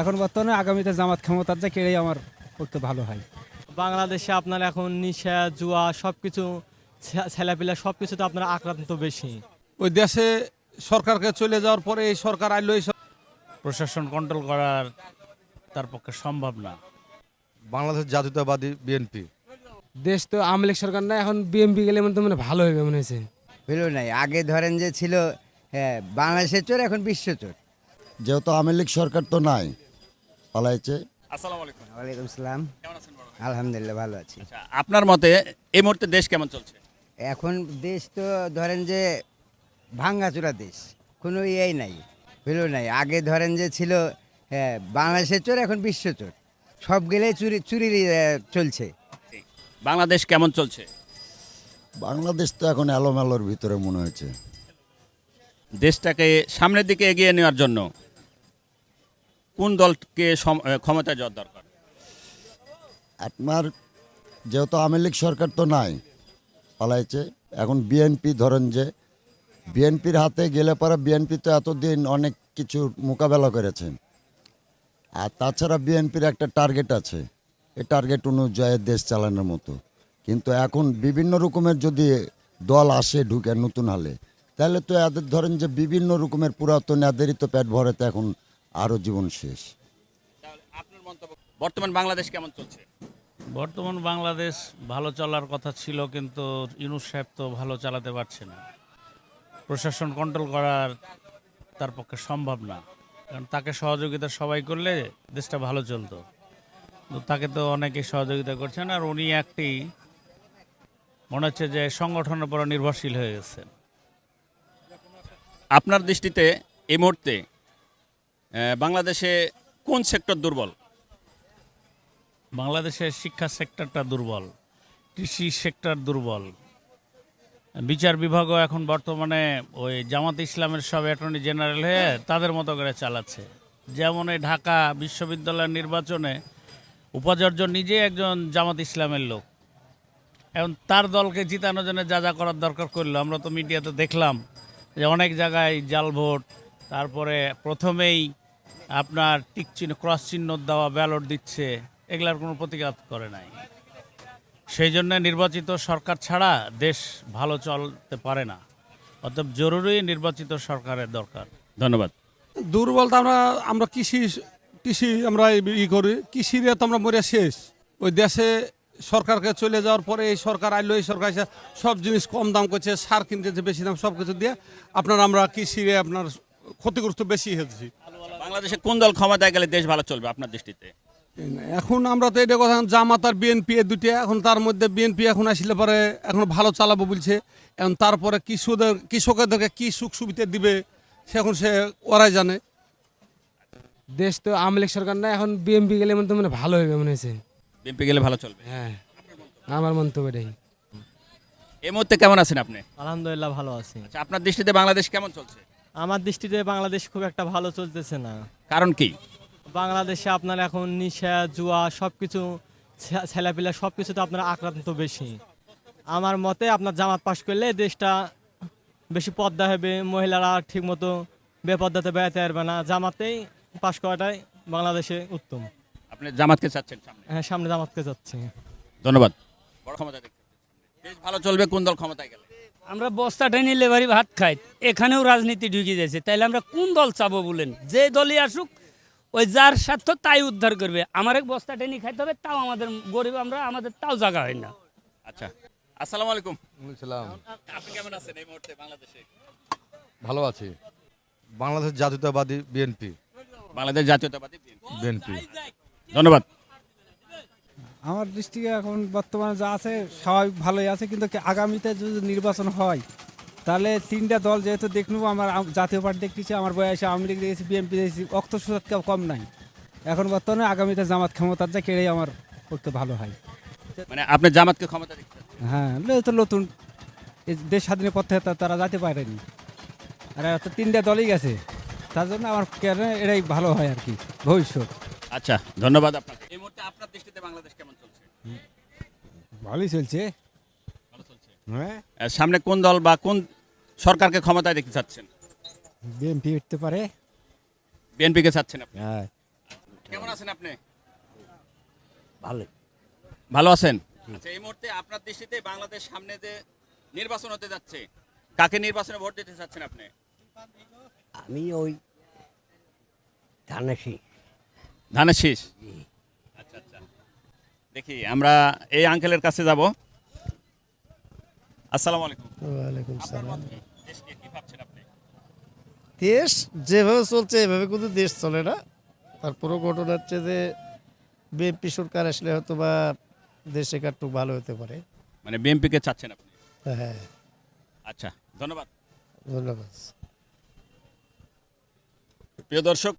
এখন বর্তমানে আগামীতে জামাত ক্ষমতার যে কেড়েই আমার পক্ষে ভালো হয়। বাংলাদেশে আপনার এখন নিশা জুয়া সব কিছু ছেলেপিলা সব কিছুতে আপনার আক্রান্ত বেশি। ওই দেশে সরকারকে চলে যাওয়ার পরে এই সরকার আইলো এই প্রশাসন কন্ট্রোল করার তার পক্ষে সম্ভব না। বাংলাদেশ জাতীয়তাবাদী বিএনপি দেশ তো আওয়ামী লীগ সরকার না এখন বিএমপি গেলে মনে তো মানে ভালো হবে মনে হয়েছে। হইল নাই। আগে ধরেন যে ছিল হ্যাঁ, বাংলাদেশের চোর এখন বিশ্ব চোর। যেহেতু আওয়ামী লীগ সরকার তো নাই পালাইছে আসসালামু আলাইকুম। ওয়ালাইকুম সালাম। কেমন আছেন বড় ভাই? আলহামদুলিল্লাহ ভালো আছি। আচ্ছা, আপনার মতে এই মুহূর্তে দেশ কেমন চলছে? এখন দেশ তো ধরেন যে ভাঙ্গাচোরা দেশ কোনো ইয়েই নাই হইল নাই। আগে ধরেন যে ছিল হ্যাঁ, বাংলাদেশের চোর এখন বিশ্ব চোর। সব গেলে চুরি চুরি চলছে। বাংলাদেশ কেমন চলছে? বাংলাদেশ তো এখন এলোমেলোর ভিতরে মনে হয়েছে। দেশটাকে সামনের দিকে এগিয়ে নেওয়ার জন্য কোন দলকে ক্ষমতায় যাওয়ার দরকার? আপনার যেহেতু আওয়ামী লীগ সরকার তো নাই, পালাইছে। এখন বিএনপি ধরেন যে, বিএনপির হাতে গেলে পরে বিএনপি তো এতদিন অনেক কিছু মোকাবেলা করেছে। আর তাছাড়া বিএনপির একটা টার্গেট আছে, এই টার্গেট অনুযায়ী দেশ চালানোর মতো। কিন্তু এখন বিভিন্ন রকমের যদি দল আসে ঢুকে নতুন হালে, তাহলে তো এদের ধরেন যে বিভিন্ন রকমের পুরাতন এদেরই তো পেট ভরেতে এখন আরও জীবন শেষ। আপনার মন্তব্য বর্তমান বাংলাদেশ কেমন চলছে? বর্তমান বাংলাদেশ ভালো চলার কথা ছিল কিন্তু ইউনুস সাহেব তো ভালো চালাতে পারছে না। প্রশাসন কন্ট্রোল করার তার পক্ষে সম্ভব না। কারণ তাকে সহযোগিতা সবাই করলে দেশটা ভালো চলতো। তো তাকে তো অনেকে সহযোগিতা করছেন আর উনি একটি মনে হচ্ছে যে সংগঠনের উপর নির্ভরশীল হয়ে গেছেন। আপনার দৃষ্টিতে এই মুহূর্তে বাংলাদেশে কোন সেক্টর দুর্বল? বাংলাদেশের শিক্ষা সেক্টরটা দুর্বল, কৃষি সেক্টর দুর্বল। বিচার বিভাগও এখন বর্তমানে ওই জামাত ইসলামের সব অ্যাটর্নি জেনারেল হয়ে তাদের মতো করে চালাচ্ছে। যেমন এই ঢাকা বিশ্ববিদ্যালয়ের নির্বাচনে উপাচার্য নিজে একজন জামাত ইসলামের লোক। এখন তার দলকে জিতানোর জন্য যা যা করার দরকার করল, আমরা তো মিডিয়াতে দেখলাম যে অনেক জায়গায় জাল ভোট, তারপরে প্রথমেই আপনার টিক চিহ্ন, ক্রস চিহ্ন দেওয়া ব্যালট দিচ্ছে, এগুলার কোনো প্রতিঘাত করে নাই। সেই জন্য নির্বাচিত সরকার ছাড়া দেশ ভালো চলতে পারে না। অতএব জরুরি নির্বাচিত সরকারের দরকার। ধন্যবাদ। দুর্বল তো আমরা আমরা কৃষি কৃষি আমরা ই করি, কৃষির তো আমরা মরে শেষ। ওই দেশে সরকারকে চলে যাওয়ার পরে এই সরকার আইলো, এই সরকার সব জিনিস কম দাম করছে, সার কিনতেছে বেশি দাম সব কিছু দিয়ে আপনার, আমরা কৃষিরে আপনার ক্ষতিগ্রস্ত বেশি হয়েছি। বাংলাদেশে কোন দল ক্ষমতায় গেলে দেশ ভালো চলবে আপনার দৃষ্টিতে? এখন আমরা তো এটা কথা জামাত আর বিএনপি এ দুটো এখন তার মধ্যে বিএনপি এখন আসলে পরে এখন ভালো চালাবো বলছে। এখন তারপরে কৃষকদের কৃষকদেরকে কি সুখ সুবিধা দিবে সে এখন সে ওরাই জানে। দেশ তো আওয়ামী লীগ সরকার না এখন বিএমপি গেলে মনে তো মানে ভালো হবে মনে হয়েছে। বিএনপি গেলে ভালো চলবে? হ্যাঁ আমার মন্তব্য এটাই। এই মুহূর্তে কেমন আছেন আপনি? আলহামদুলিল্লাহ ভালো আছি। আচ্ছা আপনার দৃষ্টিতে বাংলাদেশ কেমন চলছে? আমার দৃষ্টিতে বাংলাদেশ খুব একটা ভালো চলতেছে না। কারণ কি? বাংলাদেশে আপনার এখন নিশা জুয়া সব কিছু ছেলেপিলা সব কিছুতে আপনার আক্রান্ত বেশি। আমার মতে আপনার জামাত পাশ করলে দেশটা বেশি পদ্মা হবে মহিলারা ঠিকমতো বেপদ্মাতে বেড়াতে পারবে না। জামাতেই পাশ করাটাই বাংলাদেশে উত্তম। আপনি জামাতকে চাচ্ছেন সামনে? হ্যাঁ সামনে জামাতকে যাচ্ছে ধন্যবাদ। বড় ক্ষমতা দেশ ভালো চলবে কোন দল ক্ষমতায় গেলে? আমরা বস্তা টেনে লেবারি ভাত খাই। এখানেও রাজনীতি ঢুকে যাচ্ছে তাইলে আমরা কোন দল চাবো বলেন? যে দলই আসুক ওই যার স্বার্থ তাই উদ্ধার করবে। আমার এক বস্তা টেনে খাইতে হবে তাও আমাদের গরিব আমরা আমাদের তাও জায়গা হয় না। আচ্ছা। আসসালামু আলাইকুম। সালাম। আপনি কেমন আছেন এই মুহূর্তে বাংলাদেশে? ভালো আছি। বাংলাদেশ জাতীয়তাবাদী বিএনপি। বাংলাদেশ জাতীয়তাবাদী বিএনপি। ধন্যবাদ। আমার দৃষ্টিতে এখন বর্তমানে যা আছে স্বাভাবিক ভালোই আছে কিন্তু আগামীতে যদি নির্বাচন হয় তাহলে তিনটা দল যেহেতু দেখনব আমার জাতীয় পার্টি দেখতেছি আমার বয়সে আওয়ামী লীগ দেখেছি বিএনপি দেখেছি অক্ত কেউ কম নাই। এখন বর্তমানে আগামীতে জামাত ক্ষমতার যা কেড়েই আমার পক্ষে ভালো হয়। মানে আপনি জামাতকে ক্ষমতা হ্যাঁ তো নতুন এই দেশ স্বাধীনের পথে তারা যেতে পারেনি। আর তো তিনটা দলই গেছে তার জন্য আমার কেন এটাই ভালো হয় আর কি ভবিষ্যৎ। আচ্ছা ধন্যবাদ আপনাকে। এই মুহূর্তে আপনার দৃষ্টিতে বাংলাদেশ কেমন? ভালোই চলছে। ভালো চলছে। হ্যাঁ। সামনে কোন দল বা কোন সরকারকে ক্ষমতায় দেখতে চাচ্ছেন? বিএনপি উঠতে পারে। বিএনপিকে চাচ্ছেন আপনি? হ্যাঁ। কেমন আছেন আপনি? ভালো। ভালো আছেন? আচ্ছা এই মুহূর্তে আপনার দৃষ্টিতে বাংলাদেশ সামনে যে নির্বাচন হতে যাচ্ছে কাকে নির্বাচনে ভোট দিতে চাচ্ছেন আপনি? আমি ওই ধানাসি ধানের শীষ? আচ্ছা আচ্ছা। দেখি আমরা এই আঙ্কেলের কাছে যাব। আসসালামু আলাইকুম। ওয়ালাইকুম দেশকে কি ভাবছেন আপনি? দেশ যেভাবে চলছে এভাবে কিন্তু দেশ চলে না। তারপরও ঘটনা হচ্ছে যে বিএনপি সরকার আসলে হয়তো বা দেশ একটু ভালো হতে পারে। মানে বিএনপিকে চাচ্ছেন আপনি? হ্যাঁ। আচ্ছা ধন্যবাদ। ধন্যবাদ। প্রিয় দর্শক